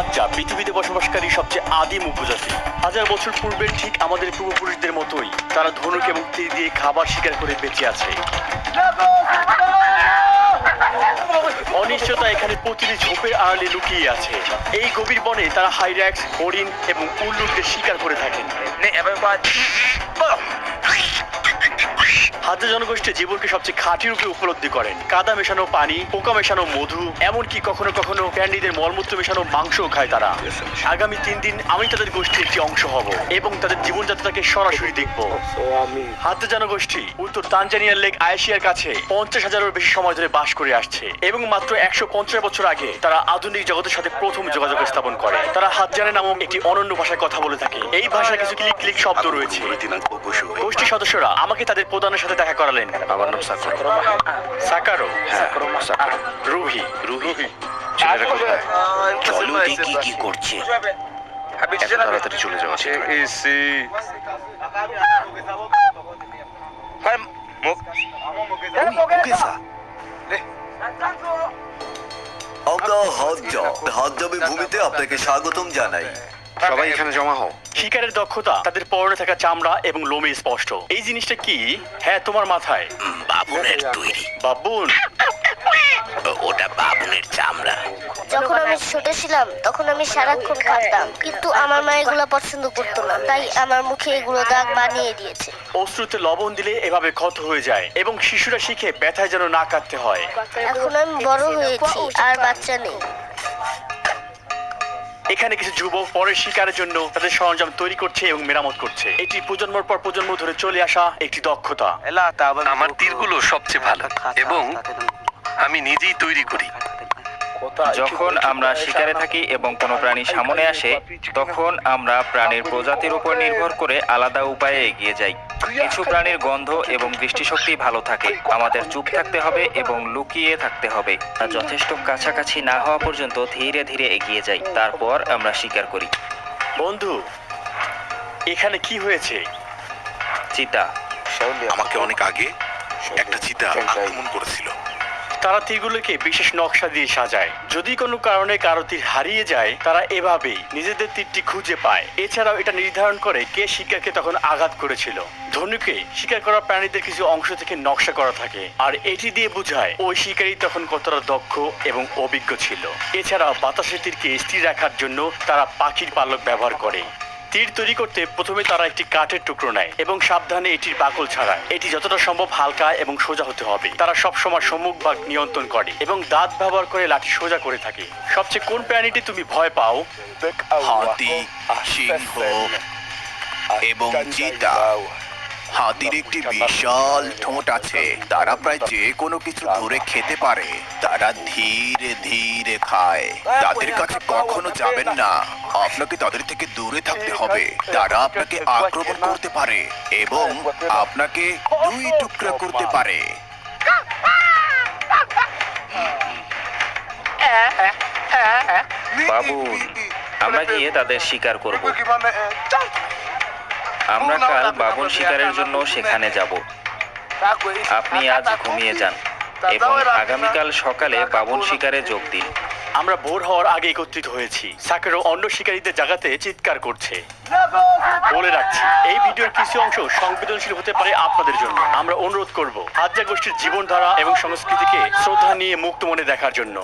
আচ্ছা পৃথিবীতে বসবাসকারী সবচেয়ে আদিম উপজাতি। হাজার বছর পূর্বের ঠিক আমাদের পূর্বপুরুষদের মতোই তারা ধনুক এবং তীর দিয়ে খাবার শিকার করে বেঁচে আছে। অনিশ্চয়তা এখানে প্রতিটি ঝোপের আড়ালে লুকিয়ে আছে। এই গভীর বনে তারা হাইর্যাক্স হরিণ এবং উল্লুকদের শিকার করে থাকেন। হাজার জনগোষ্ঠী জীবনকে সবচেয়ে খাঁটি রূপে উপলব্ধি করেন। কাদা মেশানো পানি, পোকা মেশানো মধু, এমনকি কখনো কখনো প্যান্ডিদের মলমূত্র মেশানো মাংসও খায় তারা। আগামী তিন দিন আমি তাদের গোষ্ঠীর একটি অংশ হব এবং তাদের জীবনযাত্রাকে সরাসরি দেখব। হাতে জনগোষ্ঠী উত্তর তানজানিয়ার লেক আয়েশিয়ার কাছে পঞ্চাশ হাজারের বেশি সময় ধরে বাস করে আসছে এবং মাত্র একশো পঞ্চাশ বছর আগে তারা আধুনিক জগতের সাথে প্রথম যোগাযোগ স্থাপন করে। তারা হাতজানে নামক একটি অনন্য ভাষায় কথা বলে থাকে। এই ভাষায় কিছু ক্লিক ক্লিক শব্দ রয়েছে। গোষ্ঠী সদস্যরা আমাকে তাদের প্রধানের সাথে দেখা করালেন আমার নাম সাকুরা। সাকারো হ্যাঁ। রুহি। রুহি। চলো দেখি কি করছে? তাড়াতাড়ি চলে যাওয়া আমরা ভূমিতে আপনাকে স্বাগতম জানাই। সবাই এখানে জমা হও। শিকারের দক্ষতা তাদের পরনে থাকা চামড়া এবং লোমে স্পষ্ট। এই জিনিসটা কি? হ্যাঁ তোমার মাথায়। বাবুনের তৈরি। বাবুন। ওটা বাবুনের চামড়া। যখন আমি ছোট ছিলাম তখন আমি সারাক্ষণ কাঁদতাম। কিন্তু আমার মা এগুলো পছন্দ করতো না। তাই আমার মুখে এগুলো দাগ বানিয়ে দিয়েছে। অশ্রুতে লবণ দিলে এভাবে ক্ষত হয়ে যায় এবং শিশুরা শিখে ব্যথায় যেন না কাটতে হয়। এখন আমি বড় হয়েছি আর বাচ্চা নেই। এখানে কিছু যুবক পরের শিকারের জন্য তাদের সরঞ্জাম তৈরি করছে এবং মেরামত করছে। এটি প্রজন্মর পর প্রজন্ম ধরে চলে আসা একটি দক্ষতা। আমার তীরগুলো সবচেয়ে ভালো এবং আমি নিজেই তৈরি করি। যখন আমরা শিকারে থাকি এবং কোনো প্রাণী সামনে আসে তখন আমরা প্রাণীর প্রজাতির উপর নির্ভর করে আলাদা উপায়ে এগিয়ে যাই। কিছু প্রাণীর গন্ধ এবং দৃষ্টিশক্তি ভালো থাকে। আমাদের চুপ থাকতে হবে এবং লুকিয়ে থাকতে হবে। আর যথেষ্ট কাছাকাছি না হওয়া পর্যন্ত ধীরে ধীরে এগিয়ে যাই। তারপর আমরা স্বীকার করি। বন্ধু এখানে কি হয়েছে? চিতা। আমাকে অনেক আগে একটা চিতা আক্রমণ করেছিল। তারা তীরগুলোকে বিশেষ নকশা দিয়ে সাজায়। যদি কোনো কারণে কারও তীর হারিয়ে যায়, তারা এভাবেই নিজেদের তীরটি খুঁজে পায়। এছাড়াও এটা নির্ধারণ করে কে শিকারকে তখন আঘাত করেছিল। ধনুকে শিকার করা প্রাণীদের কিছু অংশ থেকে নকশা করা থাকে, আর এটি দিয়ে বোঝায় ওই শিকারী তখন কতটা দক্ষ এবং অভিজ্ঞ ছিল। এছাড়াও বাতাসের তীরকে স্থির রাখার জন্য তারা পাখির পালক ব্যবহার করে। তীর তৈরি করতে প্রথমে তারা একটি কাঠের টুকরো নেয় এবং সাবধানে এটির বাকল ছাড়ায়। এটি যতটা সম্ভব হালকা এবং সোজা হতে হবে। তারা সবসময় সম্মুখ ভাগ নিয়ন্ত্রণ করে এবং দাঁত ব্যবহার করে লাঠি সোজা করে থাকে। সবচেয়ে কোন প্রাণীটি তুমি ভয় পাও? হাতি সিংহ এবং চিতা। হাতির একটি বিশাল ঠোঁট আছে। তারা প্রায় যে কোনো কিছু ধরে খেতে পারে। তারা ধীরে ধীরে খায়। তাদের কাছে কখনো যাবেন না। আপনাকে তাদের থেকে দূরে থাকতে হবে। তারা আপনাকে আক্রমণ করতে পারে এবং আপনাকে দুই টুকরা করতে পারে। বাবু আমরা গিয়ে তাদের শিকার করব। আমরা কাল বাবুন শিকারের জন্য সেখানে যাব আপনি আজ ঘুমিয়ে যান এবং আগামীকাল সকালে বাবুন শিকারে যোগ দিন আমরা ভোর হওয়ার আগে একত্রিত হয়েছি সাকেরও অন্য শিকারীদের জায়গাতে চিৎকার করছে বলে রাখছি এই ভিডিওর কিছু অংশ সংবেদনশীল হতে পারে আপনাদের জন্য আমরা অনুরোধ করব হাজ্জা গোষ্ঠীর জীবনধারা এবং সংস্কৃতিকে শ্রদ্ধা নিয়ে মুক্ত মনে দেখার জন্য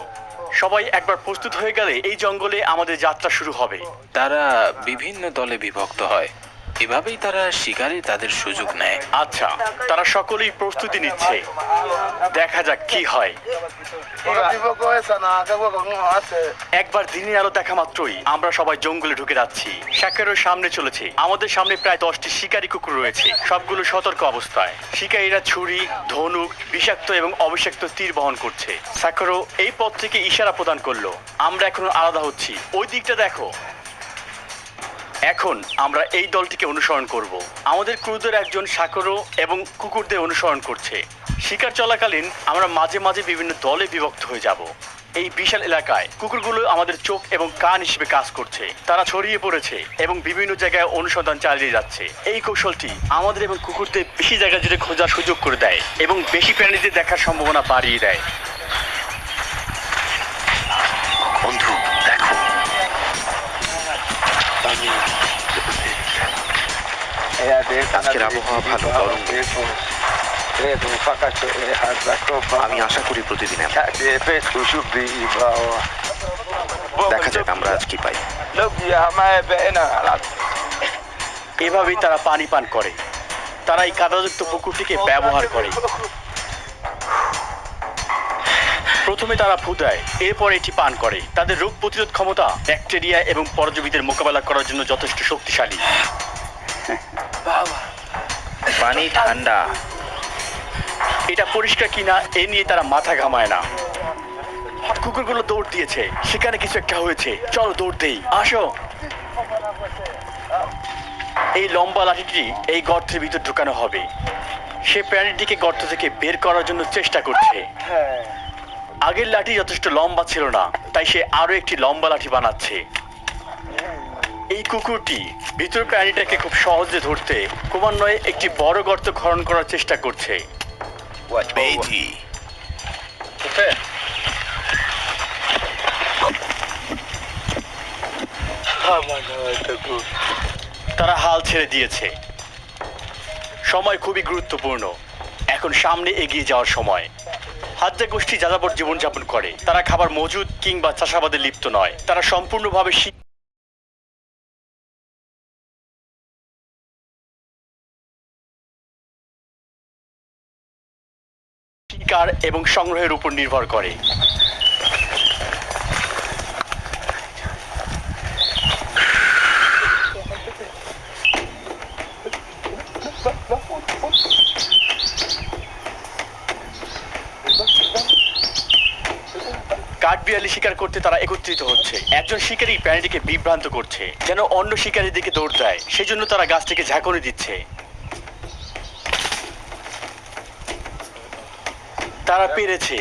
সবাই একবার প্রস্তুত হয়ে গেলে এই জঙ্গলে আমাদের যাত্রা শুরু হবে তারা বিভিন্ন দলে বিভক্ত হয় এভাবেই তারা শিকারে তাদের সুযোগ নেয়। আচ্ছা তারা সকলেই প্রস্তুতি নিচ্ছে। দেখা যাক কি হয়। একবার দিনের আলো দেখা মাত্রই আমরা সবাই জঙ্গলে ঢুকে যাচ্ছি। শাকেরও সামনে চলেছে। আমাদের সামনে প্রায় দশটি শিকারী কুকুর রয়েছে। সবগুলো সতর্ক অবস্থায়। শিকারীরা ছুরি, ধনুক, বিষাক্ত এবং অবিষাক্ত তীর বহন করছে। সাকরো এই পথ থেকে ইশারা প্রদান করল। আমরা এখন আলাদা হচ্ছি। ওই দিকটা দেখো। এখন আমরা এই দলটিকে অনুসরণ করব। আমাদের ক্রুদের একজন সাকরো এবং কুকুরদের অনুসরণ করছে। শিকার চলাকালীন আমরা মাঝে মাঝে বিভিন্ন দলে বিভক্ত হয়ে যাব। এই বিশাল এলাকায় কুকুরগুলো আমাদের চোখ এবং কান হিসেবে কাজ করছে। তারা ছড়িয়ে পড়েছে এবং বিভিন্ন জায়গায় অনুসন্ধান চালিয়ে যাচ্ছে। এই কৌশলটি আমাদের এবং কুকুরদের বেশি জায়গা জুড়ে খোঁজার সুযোগ করে দেয় এবং বেশি প্রাণীদের দেখার সম্ভাবনা বাড়িয়ে দেয়। আজকের আবহাওয়া ভালো, গরম। আমি আশা করি প্রতিদিন। দেখা যাক আমরা আজ কি পাই। এভাবেই তারা পানি পান করে। তারা এই কাদাযুক্ত পুকুরটিকে ব্যবহার করে। প্রথমে তারা ফু দেয়, এরপর এটি পান করে। তাদের রোগ প্রতিরোধ ক্ষমতা, ব্যাকটেরিয়া এবং পরজীবীদের মোকাবেলা করার জন্য যথেষ্ট শক্তিশালী। পানি ঠান্ডা। এটা পরিষ্কার কিনা, এ নিয়ে তারা মাথা ঘামায় না। কুকুরগুলো দৌড় দিয়েছে, সেখানে কিছু একটা হয়েছে। চলো দৌড় দেই, আসো। এই লম্বা লাঠিটি এই গর্তের ভিতর ঢুকানো হবে। সে প্রাণীটিকে গর্ত থেকে বের করার জন্য চেষ্টা করছে। আগের লাঠি যথেষ্ট লম্বা ছিল না, তাই সে আরও একটি লম্বা লাঠি বানাচ্ছে। এই কুকুরটি ভিতর প্রাণীটাকে খুব সহজে ধরতে ক্রমান্বয়ে একটি বড় গর্ত খনন করার চেষ্টা করছে। তারা হাল ছেড়ে দিয়েছে। সময় খুবই গুরুত্বপূর্ণ। এখন সামনে এগিয়ে যাওয়ার সময়। হাজ্জা গোষ্ঠী যাযাবর জীবনযাপন করে। তারা খাবার মজুদ কিংবা চাষাবাদে লিপ্ত নয়। তারা সম্পূর্ণভাবে শিকার এবং সংগ্রহের উপর নির্ভর করে। কাঠবিড়ালি শিকার করতে তারা একত্রিত হচ্ছে। একজন শিকারী প্রাণীটিকে বিভ্রান্ত করছে, যেন অন্য শিকারীর দিকে দৌড় দেয়। সেজন্য তারা গাছটিকে ঝাঁকুনি দিচ্ছে। তারা পেরেছে।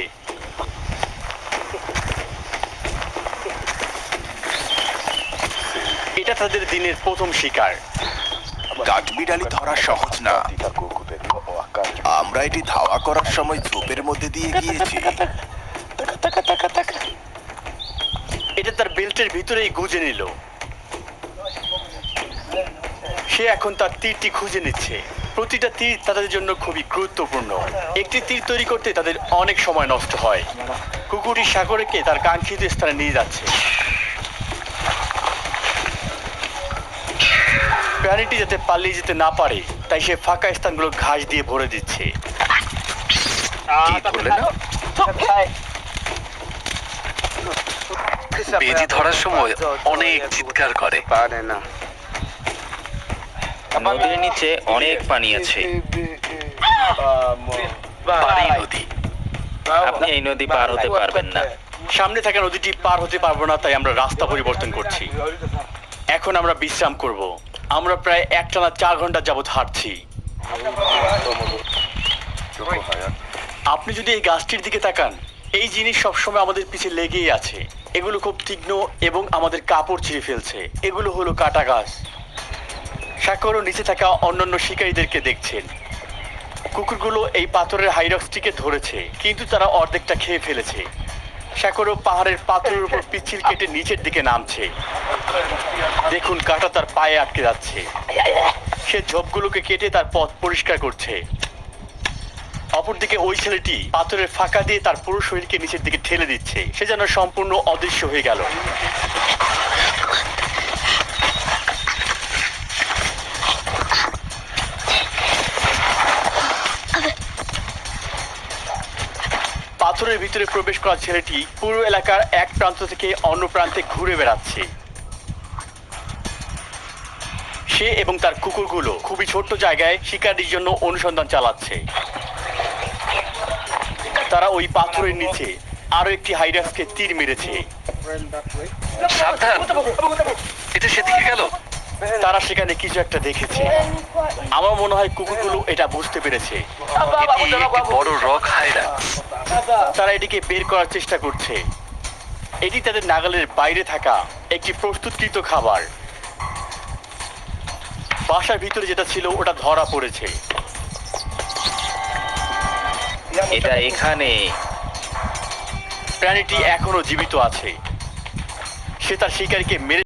এটা তাদের দিনের প্রথম শিকার। কাঠবিড়ালি ধরা সহজ না। আমরা এটি ধাওয়া করার সময় ঝোপের মধ্যে দিয়ে গিয়েছি। এটা তার বেল্টের ভিতরেই গুজে নিল। সে এখন তার তীরটি খুঁজে নিচ্ছে। প্রতিটা তীর তাদের জন্য খুবই গুরুত্বপূর্ণ। একটি তীর তৈরি করতে তাদের অনেক সময় নষ্ট হয়। কুকুরটি সাগরেকে তার কাঙ্ক্ষিত স্থানে নিয়ে যাচ্ছে। প্রাণীটি যাতে পালিয়ে যেতে না পারে, তাই সে ফাঁকা স্থানগুলো ঘাস দিয়ে ভরে দিচ্ছে। না? বেজি ধরার সময় অনেক চিৎকার করে। নদীর নিচে অনেক পানি আছে। নদী। আপনি এই নদী পার হতে পারবেন না। সামনে থাকা নদীটি পার হতে পারব না, তাই আমরা রাস্তা পরিবর্তন করছি। এখন আমরা বিশ্রাম করব। আমরা প্রায় একটানা চার ঘণ্টা যাবত হাঁটছি। আপনি যদি এই গাছটির দিকে তাকান, এই জিনিস সবসময় আমাদের পিছে লেগেই আছে। এগুলো খুব তীক্ষ্ণ এবং আমাদের কাপড় ছিঁড়ে ফেলছে। এগুলো হলো কাটা গাছ। সাকরও নিচে থাকা অন্যান্য শিকারীদেরকে দেখছেন। কুকুরগুলো এই পাথরের হাইরক্সটিকে ধরেছে, কিন্তু তারা অর্ধেকটা খেয়ে ফেলেছে। সাকরও পাহাড়ের পাথরের উপর পিচ্ছিল কেটে নিচের দিকে নামছে। দেখুন কাটা তার পায়ে আটকে যাচ্ছে। সে ঝোপগুলোকে কেটে তার পথ পরিষ্কার করছে। অপরদিকে ওই ছেলেটি পাথরের ফাঁকা দিয়ে তার পুরো শরীরকে নিচের দিকে ঠেলে দিচ্ছে। সে যেন সম্পূর্ণ অদৃশ্য হয়ে গেল। পাথরের ভিতরে প্রবেশ করা ছেলেটি পুরো এলাকার এক প্রান্ত থেকে অন্য প্রান্তে ঘুরে বেড়াচ্ছে। সে এবং তার কুকুরগুলো খুবই ছোট্ট জায়গায় শিকারির জন্য অনুসন্ধান চালাচ্ছে। তারা ওই পাথরের নিচে আরও একটি হাইরাসকে তীর মেরেছে। সাবধান। এটা সেদিকে গেল। তারা সেখানে কিছু একটা দেখেছে। আমার মনে হয় কুকুরগুলো এটা বুঝতে পেরেছে। এটি একটি বড় রক তারা এটিকে বের করার চেষ্টা করছে। এটি তাদের নাগালের বাইরে থাকা একটি প্রস্তুতকৃত খাবার। বাসার ভিতরে যেটা ছিল ওটা ধরা পড়েছে। এটা এখানে। প্রাণীটি এখনও জীবিত আছে। সে তার শিকারীকে মেরে